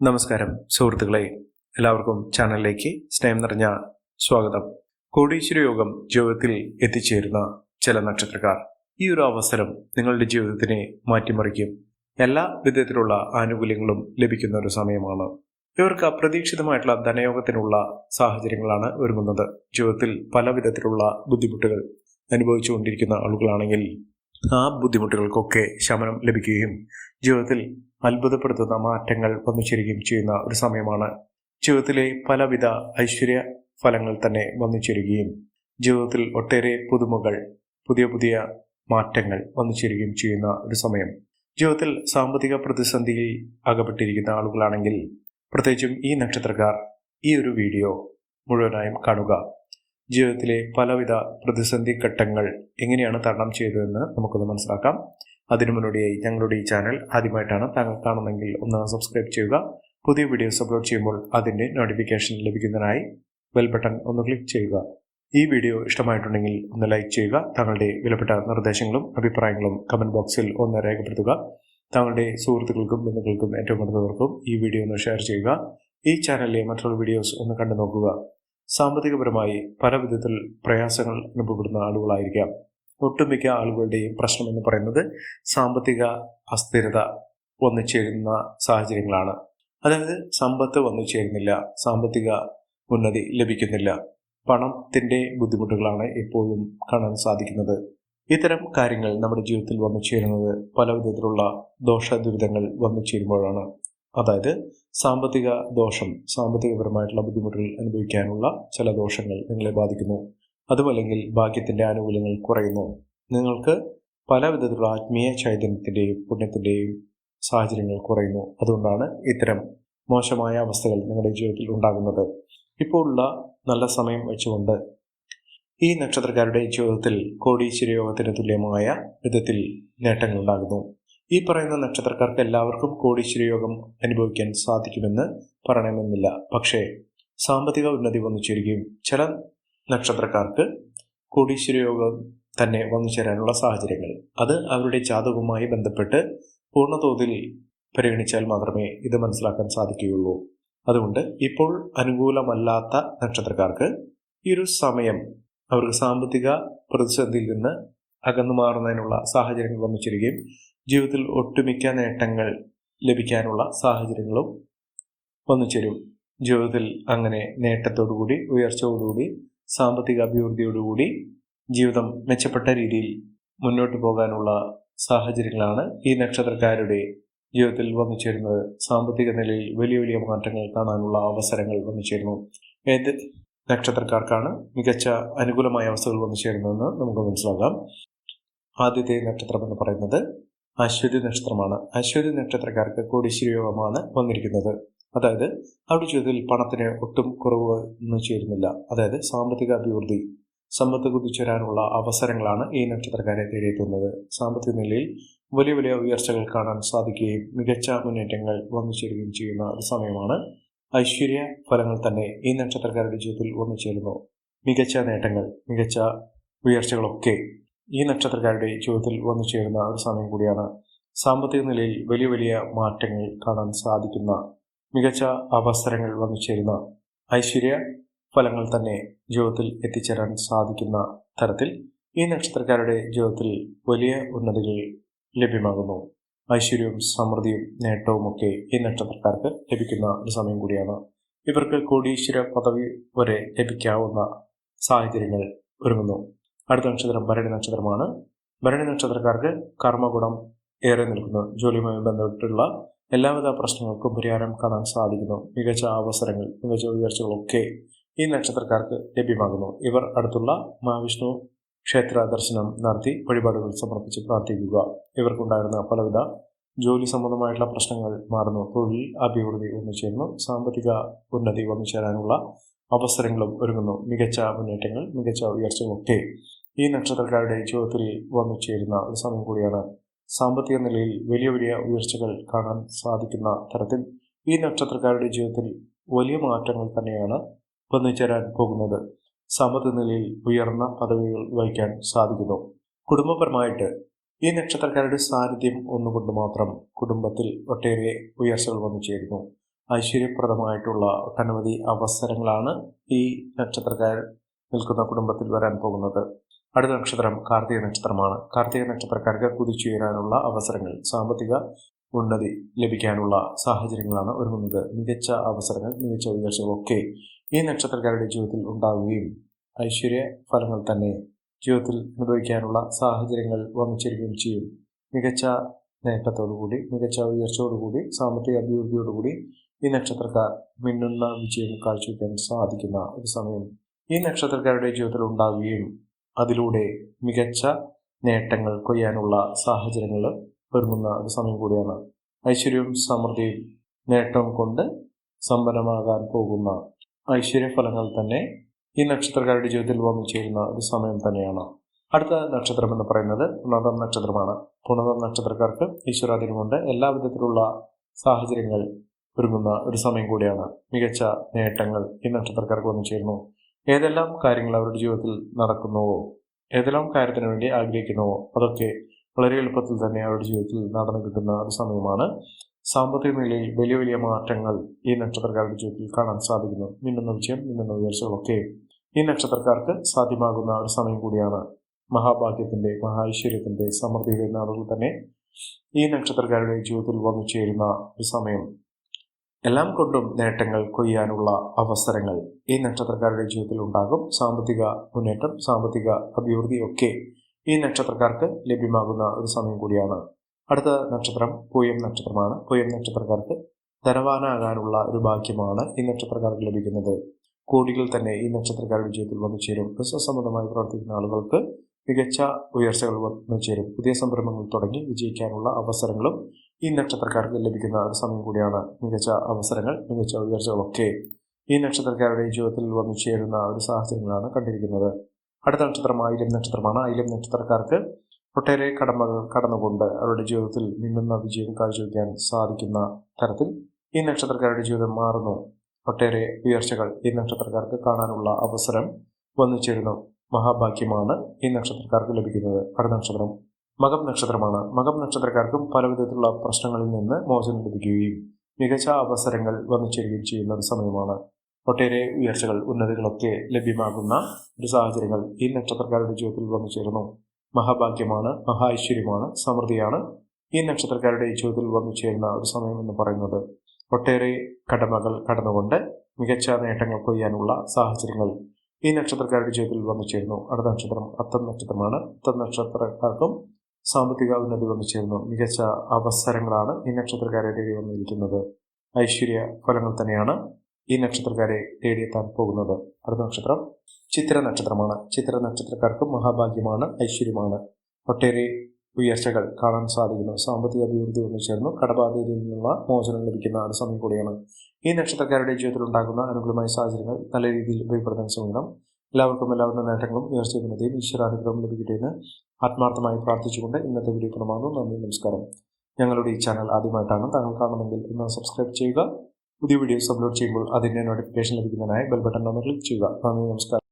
നമസ്കാരം സുഹൃത്തുക്കളെ. എല്ലാവർക്കും ചാനലിലേക്ക് സ്നേഹം നിറഞ്ഞ സ്വാഗതം. കോടീശ്വര യോഗം ജീവിതത്തിൽ എത്തിച്ചേരുന്ന ചില നക്ഷത്രക്കാർ ഈ ഒരു അവസരം നിങ്ങളുടെ ജീവിതത്തിനെ മാറ്റിമറിക്കും. എല്ലാ വിധത്തിലുള്ള ആനുകൂല്യങ്ങളും ലഭിക്കുന്ന ഒരു സമയമാണ്. ഇവർക്ക് അപ്രതീക്ഷിതമായിട്ടുള്ള ധനയോഗത്തിനുള്ള സാഹചര്യങ്ങളാണ് ഒരുങ്ങുന്നത്. ജീവിതത്തിൽ പല വിധത്തിലുള്ള ബുദ്ധിമുട്ടുകൾ അനുഭവിച്ചുകൊണ്ടിരിക്കുന്ന ആളുകളാണെങ്കിൽ ആ ബുദ്ധിമുട്ടുകൾക്കൊക്കെ ശമനം ലഭിക്കുകയും ജീവിതത്തിൽ അത്ഭുതപ്പെടുത്തുന്ന മാറ്റങ്ങൾ വന്നു ചേരുകയും ചെയ്യുന്ന ഒരു സമയമാണ്. ജീവിതത്തിലെ പലവിധ ഐശ്വര്യ ഫലങ്ങൾ തന്നെ വന്നു ചേരുകയും ജീവിതത്തിൽ ഒട്ടേറെ പുതുമകൾ പുതിയ പുതിയ മാറ്റങ്ങൾ വന്നു ചേരുകയും ചെയ്യുന്ന ഒരു സമയം. ജീവിതത്തിൽ സാമ്പത്തിക പ്രതിസന്ധിയിൽ അകപ്പെട്ടിരിക്കുന്ന ആളുകളാണെങ്കിൽ പ്രത്യേകിച്ചും ഈ നക്ഷത്രക്കാർ ഈ ഒരു വീഡിയോ മുഴുവനായും കാണുക. ജീവിതത്തിലെ പലവിധ പ്രതിസന്ധി ഘട്ടങ്ങൾ എങ്ങനെയാണ് തരണം ചെയ്തതെന്ന് നമുക്കൊന്ന് മനസ്സിലാക്കാം. അതിനു മുന്നോടിയായി ഞങ്ങളുടെ ഈ ചാനൽ ആദ്യമായിട്ടാണ് താങ്കൾ കാണുന്നെങ്കിൽ ഒന്ന് സബ്സ്ക്രൈബ് ചെയ്യുക. പുതിയ വീഡിയോസ് അപ്ലോഡ് ചെയ്യുമ്പോൾ അതിന്റെ നോട്ടിഫിക്കേഷൻ ലഭിക്കുന്നതിനായി ബെൽ ബട്ടൺ ഒന്ന് ക്ലിക്ക് ചെയ്യുക. ഈ വീഡിയോ ഇഷ്ടമായിട്ടുണ്ടെങ്കിൽ ഒന്ന് ലൈക്ക് ചെയ്യുക. താങ്കളുടെ വിലപ്പെട്ട നിർദ്ദേശങ്ങളും അഭിപ്രായങ്ങളും കമന്റ് ബോക്സിൽ ഒന്ന് രേഖപ്പെടുത്തുക. താങ്കളുടെ സുഹൃത്തുക്കൾക്കും ബന്ധുക്കൾക്കും ഏറ്റവും അടുത്തവർക്കും ഈ വീഡിയോ ഒന്ന് ഷെയർ ചെയ്യുക. ഈ ചാനലിലെ മറ്റുള്ള വീഡിയോസ് ഒന്ന് കണ്ടു നോക്കുക സാമ്പത്തികപരമായി പല വിധത്തിൽ പ്രയാസങ്ങൾ അനുഭവപ്പെടുന്ന ആളുകളായിരിക്കാം. ഒട്ടുമിക്ക ആളുകളുടെയും പ്രശ്നം എന്ന് പറയുന്നത് സാമ്പത്തിക അസ്ഥിരത വന്നു ചേരുന്ന സാഹചര്യങ്ങളാണ്. അതായത് സമ്പത്ത് വന്നു ചേരുന്നില്ല സാമ്പത്തിക ഉന്നതി ലഭിക്കുന്നില്ല. പണത്തിന്റെ ബുദ്ധിമുട്ടുകളാണ് എപ്പോഴും കാണാൻ സാധിക്കുന്നത്. ഇത്തരം കാര്യങ്ങൾ നമ്മുടെ ജീവിതത്തിൽ വന്നു ചേരുന്നത് പല വിധത്തിലുള്ള ദോഷ ദുരിതങ്ങൾ വന്നു ചേരുമ്പോഴാണ് അതായത് സാമ്പത്തിക ദോഷം സാമ്പത്തികപരമായിട്ടുള്ള ബുദ്ധിമുട്ടുകൾ അനുഭവിക്കാനുള്ള ചില ദോഷങ്ങൾ നിങ്ങളെ ബാധിക്കുന്നു. അതുമല്ലെങ്കിൽ ഭാഗ്യത്തിന്റെ ആനുകൂല്യങ്ങൾ കുറയുന്നു. നിങ്ങൾക്ക് പല വിധത്തിലുള്ള ആത്മീയ ചൈതന്യത്തിന്റെയും പുണ്യത്തിന്റെയും സാഹചര്യങ്ങൾ കുറയുന്നു. അതുകൊണ്ടാണ് ഇത്തരം മോശമായ അവസ്ഥകൾ നിങ്ങളുടെ ജീവിതത്തിൽ ഉണ്ടാകുന്നത്. ഇപ്പോഴുള്ള നല്ല സമയം വെച്ചുകൊണ്ട് ഈ നക്ഷത്രക്കാരുടെ ജീവിതത്തിൽ കോടീശ്വര യോഗത്തിന് തുല്യമായ വിധത്തിൽ നേട്ടങ്ങൾ ഉണ്ടാകുന്നു. ഈ പറയുന്ന നക്ഷത്രക്കാർക്ക് എല്ലാവർക്കും കോടീശ്വര യോഗം അനുഭവിക്കാൻ സാധിക്കുമെന്ന് പറയണമെന്നില്ല. പക്ഷേ സാമ്പത്തിക ഉന്നതി വന്നു ചേരുകയും ചില നക്ഷത്രക്കാർക്ക് കോടീശ്വര യോഗം തന്നെ വന്നു ചേരാനുള്ള സാഹചര്യങ്ങൾ. അത് അവരുടെ ജാതകവുമായി ബന്ധപ്പെട്ട് പൂർണതോതിൽ പരിഗണിച്ചാൽ മാത്രമേ ഇത് മനസ്സിലാക്കാൻ സാധിക്കുകയുള്ളൂ. അതുകൊണ്ട് ഇപ്പോൾ അനുകൂലമല്ലാത്ത നക്ഷത്രക്കാർക്ക് ഈ ഒരു സമയം അവർക്ക് സാമ്പത്തിക പ്രതിസന്ധിയിൽ നിന്ന് അകന്നു മാറുന്നതിനുള്ള സാഹചര്യങ്ങൾ വന്നു ചേരുകയും ജീവിതത്തിൽ ഒട്ടുമിക്ക നേട്ടങ്ങൾ ലഭിക്കാനുള്ള സാഹചര്യങ്ങളും വന്നു ചേരും. ജീവിതത്തിൽ അങ്ങനെ നേട്ടത്തോടുകൂടി ഉയർച്ചയോടുകൂടി സാമ്പത്തിക അഭിവൃദ്ധിയോടുകൂടി ജീവിതം മെച്ചപ്പെട്ട രീതിയിൽ മുന്നോട്ട് പോകാനുള്ള സാഹചര്യങ്ങളാണ് ഈ നക്ഷത്രക്കാരുടെ ജീവിതത്തിൽ വന്നു ചേരുന്നത്. സാമ്പത്തിക നിലയിൽ വലിയ വലിയ മാറ്റങ്ങൾ കാണാനുള്ള അവസരങ്ങൾ വന്നു ചേരുന്നു. ഏത് നക്ഷത്രക്കാർക്കാണ് മികച്ച അനുകൂലമായ അവസ്ഥകൾ വന്നു ചേരുന്നതെന്ന് നമുക്ക് മനസ്സിലാക്കാം. ആദ്യത്തെ നക്ഷത്രം എന്ന് പറയുന്നത് അശ്വതി നക്ഷത്രമാണ്. അശ്വതി നക്ഷത്രക്കാർക്ക് കോടീശ്വര യോഗമാണ് വന്നിരിക്കുന്നത്. അതായത് അവിടെ ജീവിതത്തിൽ പണത്തിന് ഒട്ടും കുറവ് ഒന്നും ചേരുന്നില്ല. അതായത് സാമ്പത്തിക അഭിവൃദ്ധി സമ്പത്ത് കുതിച്ചേരാനുള്ള അവസരങ്ങളാണ് ഈ നക്ഷത്രക്കാരെ തേടിയെത്തുന്നത്. സാമ്പത്തിക നിലയിൽ വലിയ വലിയ ഉയർച്ചകൾ കാണാൻ സാധിക്കുകയും മികച്ച മുന്നേറ്റങ്ങൾ വന്നു ചേരുകയും ചെയ്യുന്ന ഒരു സമയമാണ് ഐശ്വര്യ ഫലങ്ങൾ തന്നെ ഈ നക്ഷത്രക്കാരുടെ ജീവിതത്തിൽ വന്നു ചേരുന്നു. മികച്ച നേട്ടങ്ങൾ മികച്ച ഉയർച്ചകളൊക്കെ ഈ നക്ഷത്രക്കാരുടെ ജീവിതത്തിൽ വന്നു ചേരുന്ന ഒരു സമയം കൂടിയാണ് സാമ്പത്തിക നിലയിൽ വലിയ വലിയ മാറ്റങ്ങൾ കാണാൻ സാധിക്കുന്ന മികച്ച അവസരങ്ങൾ വന്നു ചേരുന്ന ഐശ്വര്യ ഫലങ്ങൾ തന്നെ ജീവിതത്തിൽ എത്തിച്ചേരാൻ സാധിക്കുന്ന തരത്തിൽ ഈ നക്ഷത്രക്കാരുടെ ജീവിതത്തിൽ വലിയ ഉന്നതികൾ ലഭ്യമാകുന്നു. ഐശ്വര്യവും സമൃദ്ധിയും നേട്ടവും ഒക്കെ ഈ നക്ഷത്രക്കാർക്ക് ലഭിക്കുന്ന ഒരു സമയം കൂടിയാണ്. ഇവർക്ക് കോടീശ്വര പദവി വരെ ലഭിക്കാവുന്ന സാഹചര്യങ്ങൾ ഒരുങ്ങുന്നു. അടുത്ത നക്ഷത്രം ഭരണി നക്ഷത്രമാണ്. ഭരണി നക്ഷത്രക്കാർക്ക് കർമ്മഗുണം ഏറെ നിൽക്കുന്നു. ജോലിയുമായി ബന്ധപ്പെട്ടുള്ള എല്ലാവിധ പ്രശ്നങ്ങൾക്കും പരിഹാരം കാണാൻ സാധിക്കുന്നു. മികച്ച അവസരങ്ങൾ മികച്ച ഉയർച്ചകളൊക്കെ ഈ നക്ഷത്രക്കാർക്ക് ലഭ്യമാകുന്നു. ഇവർ അടുത്തുള്ള മഹാവിഷ്ണു ക്ഷേത്ര ദർശനം നടത്തി വഴിപാടുകൾ സമർപ്പിച്ച് പ്രാർത്ഥിക്കുക. ഇവർക്കുണ്ടായിരുന്ന പലവിധ ജോലി സംബന്ധമായിട്ടുള്ള പ്രശ്നങ്ങൾ മാറുന്നു. തൊഴിൽ അഭിവൃദ്ധി വന്നു ചേരുന്നു. സാമ്പത്തിക ഉന്നതി വന്നു ചേരാനുള്ള അവസരങ്ങളും ഒരുങ്ങുന്നു. മികച്ച മുന്നേറ്റങ്ങൾ മികച്ച ഉയർച്ചകളൊക്കെ ഈ നക്ഷത്രക്കാരുടെ ജീവിതത്തിൽ വന്നു ചേരുന്ന ഒരു സമയം കൂടിയാണ് സാമ്പത്തിക നിലയിൽ വലിയ വലിയ ഉയർച്ചകൾ കാണാൻ സാധിക്കുന്ന തരത്തിൽ ഈ നക്ഷത്രക്കാരുടെ ജീവിതത്തിൽ വലിയ മാറ്റങ്ങൾ തന്നെയാണ് വന്നു ചേരാൻ പോകുന്നത്. സാമ്പത്തിക നിലയിൽ ഉയർന്ന പദവികൾ വഹിക്കാൻ സാധിക്കുന്നു. കുടുംബപരമായിട്ട് ഈ നക്ഷത്രക്കാരുടെ സാന്നിധ്യം ഒന്നുകൊണ്ട് മാത്രം കുടുംബത്തിൽ ഒട്ടേറെ ഉയർച്ചകൾ വന്നു ചേരുന്നു. ഐശ്വര്യപ്രദമായിട്ടുള്ള ഒട്ടനവധി അവസരങ്ങളാണ് ഈ നക്ഷത്രക്കാർ നിൽക്കുന്ന കുടുംബത്തിൽ വരാൻ പോകുന്നത്. അടുത്ത നക്ഷത്രം കാർത്തിക നക്ഷത്രമാണ്. കാർത്തിക നക്ഷത്രക്കാർക്ക് കുതിച്ചുയരാനുള്ള അവസരങ്ങൾ സാമ്പത്തിക ഉന്നതി ലഭിക്കാനുള്ള സാഹചര്യങ്ങളാണ് ഒരുങ്ങുന്നത്. മികച്ച അവസരങ്ങൾ മികച്ച ഉയർച്ചകളൊക്കെ ഈ നക്ഷത്രക്കാരുടെ ജീവിതത്തിൽ ഉണ്ടാവുകയും ഐശ്വര്യ ഫലങ്ങൾ തന്നെ ജീവിതത്തിൽ അനുഭവിക്കാനുള്ള സാഹചര്യങ്ങൾ വന്നിച്ചിരിക്കുകയും ചെയ്യും. മികച്ച നേട്ടത്തോടുകൂടി മികച്ച ഉയർച്ചയോടുകൂടി സാമ്പത്തിക അഭിവൃദ്ധിയോടുകൂടി ഈ നക്ഷത്രക്കാർ മിന്നുന്ന വിജയം കാഴ്ചവെക്കാൻ സാധിക്കുന്ന ഒരു സമയം ഈ നക്ഷത്രക്കാരുടെ ജീവിതത്തിൽ ഉണ്ടാവുകയും അതിലൂടെ മികച്ച നേട്ടങ്ങൾ കൊയ്യാനുള്ള സാഹചര്യങ്ങൾ ഒരുങ്ങുന്ന ഒരു സമയം കൂടിയാണ്. ഐശ്വര്യവും സമൃദ്ധിയും നേട്ടവും കൊണ്ട് സമ്പന്നമാകാൻ പോകുന്ന ഐശ്വര്യഫലങ്ങൾ തന്നെ ഈ നക്ഷത്രക്കാരുടെ ജീവിതത്തിൽ വന്നു ചേരുന്ന ഒരു സമയം തന്നെയാണ്. അടുത്ത നക്ഷത്രം എന്ന് പറയുന്നത് പുണർദം നക്ഷത്രമാണ്. പുണർദം നക്ഷത്രക്കാർക്ക് ഈശ്വരാധീനം കൊണ്ട് എല്ലാ വിധത്തിലുള്ള സാഹചര്യങ്ങൾ ഒരുങ്ങുന്ന ഒരു സമയം കൂടിയാണ്. മികച്ച നേട്ടങ്ങൾ ഈ നക്ഷത്രക്കാർക്ക് വന്നു ചേരുന്നു. ഏതെല്ലാം കാര്യങ്ങൾ അവരുടെ ജീവിതത്തിൽ നടക്കുന്നുവോ ഏതെല്ലാം കാര്യത്തിന് വേണ്ടി ആഗ്രഹിക്കുന്നുവോ അതൊക്കെ വളരെ എളുപ്പത്തിൽ തന്നെ അവരുടെ ജീവിതത്തിൽ നടന്നു കിട്ടുന്ന ഒരു സമയമാണ്. സാമ്പത്തിക നിലയിൽ വലിയ വലിയ മാറ്റങ്ങൾ ഈ നക്ഷത്രക്കാരുടെ ജീവിതത്തിൽ കാണാൻ സാധിക്കുന്നു. മിന്നുന്ന വിജയം മിന്നുന്ന ഉയർച്ചകളൊക്കെ ഈ നക്ഷത്രക്കാർക്ക് സാധ്യമാകുന്ന ഒരു സമയം കൂടിയാണ് മഹാഭാഗ്യത്തിന്റെ മഹാഐശ്വര്യത്തിന്റെ സമൃദ്ധിയുടെ നാളുകൾ തന്നെ ഈ നക്ഷത്രക്കാരുടെ ജീവിതത്തിൽ വന്നു ചേരുന്ന ഒരു സമയം. എല്ലാം കൊണ്ടും നേട്ടങ്ങൾ കൊയ്യാനുള്ള അവസരങ്ങൾ ഈ നക്ഷത്രക്കാരുടെ ജീവിതത്തിൽ ഉണ്ടാകും. സാമ്പത്തിക മുന്നേറ്റം സാമ്പത്തിക അഭിവൃദ്ധി ഒക്കെ ഈ നക്ഷത്രക്കാർക്ക് ലഭ്യമാകുന്ന ഒരു സമയം കൂടിയാണ്. അടുത്ത നക്ഷത്രം പൂയം നക്ഷത്രമാണ്. പൂയം നക്ഷത്രക്കാർക്ക് ധനവാനാകാനുള്ള ഒരു ഭാഗ്യമാണ് ഈ നക്ഷത്രക്കാർക്ക് ലഭിക്കുന്നത്. കോടികൾ തന്നെ ഈ നക്ഷത്രക്കാരുടെ ജീവിതത്തിൽ വന്നു ചേരും. ബിസിനസ് സംബന്ധമായി പ്രവർത്തിക്കുന്ന ആളുകൾക്ക് മികച്ച ഉയർച്ചകൾ വന്നു ചേരും. പുതിയ സംരംഭങ്ങൾ തുടങ്ങി വിജയിക്കാനുള്ള അവസരങ്ങളും ഈ നക്ഷത്രക്കാർക്ക് ലഭിക്കുന്ന ഒരു സമയം കൂടിയാണ് മികച്ച അവസരങ്ങൾ മികച്ച ഉയർച്ചകളൊക്കെ ഈ നക്ഷത്രക്കാരുടെ ജീവിതത്തിൽ വന്നു ചേരുന്ന ഒരു സാഹചര്യങ്ങളാണ് കണ്ടിരിക്കുന്നത്. അടുത്ത നക്ഷത്രം ആയിരം നക്ഷത്രമാണ്. ആയിരം നക്ഷത്രക്കാർക്ക് ഒട്ടേറെ കടമകൾ കടന്നുകൊണ്ട് അവരുടെ ജീവിതത്തിൽ മിന്നുന്ന വിജയം കാഴ്ചവെക്കാൻ സാധിക്കുന്ന തരത്തിൽ ഈ നക്ഷത്രക്കാരുടെ ജീവിതം മാറുന്നു. ഒട്ടേറെ ഉയർച്ചകൾ ഈ നക്ഷത്രക്കാർക്ക് കാണാനുള്ള അവസരം വന്നു ചേരുന്നു. മഹാഭാഗ്യമാണ് ഈ നക്ഷത്രക്കാർക്ക് ലഭിക്കുന്നത്. അടുത്ത നക്ഷത്രം മകം നക്ഷത്രമാണ്. മകം നക്ഷത്രക്കാർക്കും പലവിധത്തിലുള്ള പ്രശ്നങ്ങളിൽ നിന്ന് മോചനം ലഭിക്കുകയും മികച്ച അവസരങ്ങൾ വന്നു ചേരുകയും ചെയ്യുന്ന ഒരു സമയമാണ്. ഒട്ടേറെ ഉയർച്ചകൾ ഉന്നതികളൊക്കെ ലഭ്യമാകുന്ന ഒരു സാഹചര്യങ്ങൾ ഈ നക്ഷത്രക്കാരുടെ ജീവിതത്തിൽ വന്നു ചേരുന്നു. മഹാഭാഗ്യമാണ് മഹാ ഐശ്വര്യമാണ് സമൃദ്ധിയാണ് ഈ നക്ഷത്രക്കാരുടെ ജീവിതത്തിൽ വന്നു ചേരുന്ന ഒരു സമയം എന്ന് പറയുന്നത്. ഒട്ടേറെ കടമകൾ കടന്നുകൊണ്ട് മികച്ച നേട്ടങ്ങൾ കൊയ്യാനുള്ള സാഹചര്യങ്ങൾ ഈ നക്ഷത്രക്കാരുടെ ജീവിതത്തിൽ വന്നു ചേരുന്നു. അടുത്ത നക്ഷത്രം അത്തം നക്ഷത്രമാണ്. അത്തം നക്ഷത്രക്കാർക്കും സാമ്പത്തിക ഉന്നതി വന്നു ചേരുന്നു മികച്ച അവസരങ്ങളാണ് ഈ നക്ഷത്രക്കാരെ തേടി വന്നിരിക്കുന്നത്. ഐശ്വര്യ ഫലങ്ങൾ തന്നെയാണ് ഈ നക്ഷത്രക്കാരെ തേടിയെത്താൻ പോകുന്നത്. അടുത്ത നക്ഷത്രം ചിത്ര നക്ഷത്രമാണ്. ചിത്ര നക്ഷത്രക്കാർക്ക് മഹാഭാഗ്യമാണ് ഐശ്വര്യമാണ്. ഒട്ടേറെ ഉയർച്ചകൾ കാണാൻ സാധിക്കുന്നു. സാമ്പത്തിക അഭിവൃദ്ധി വന്നു ചേർന്നു കടബാധ്യതയിൽ നിന്നുള്ള മോചനം ലഭിക്കുന്ന ഒരു സമയം കൂടിയാണ്. ഈ നക്ഷത്രക്കാരുടെ ജീവിതത്തിൽ ഉണ്ടാകുന്ന അനുകൂലമായ സാഹചര്യങ്ങൾ നല്ല രീതിയിൽ ഉപയോഗപ്പെടുത്താൻ ശ്രമിക്കണം. എല്ലാവർക്കും എല്ലാവരുടെ നേട്ടങ്ങളും ഉയർച്ചയുന്നതയും ഈശ്വരാനുഗ്രഹം ലഭിക്കട്ടെ എന്ന് ആത്മാർത്ഥമായി പ്രാർത്ഥിച്ചുകൊണ്ട് ഇന്നത്തെ വീഡിയോ പ്രമാണവും നന്ദി നമസ്കാരം. ഞങ്ങളുടെ ഈ ചാനൽ ആദ്യമായിട്ടാണ് താങ്കൾ കാണുന്നെങ്കിൽ ഇന്ന് സബ്സ്ക്രൈബ് ചെയ്യുക. പുതിയ വീഡിയോസ് അപ്ലോഡ് ചെയ്യുമ്പോൾ അതിന്റെ നോട്ടിഫിക്കേഷൻ ലഭിക്കുന്നതിനായി ബെൽ ബട്ടൺ ഒന്ന് ക്ലിക്ക് ചെയ്യുക. നന്ദി നമസ്കാരം.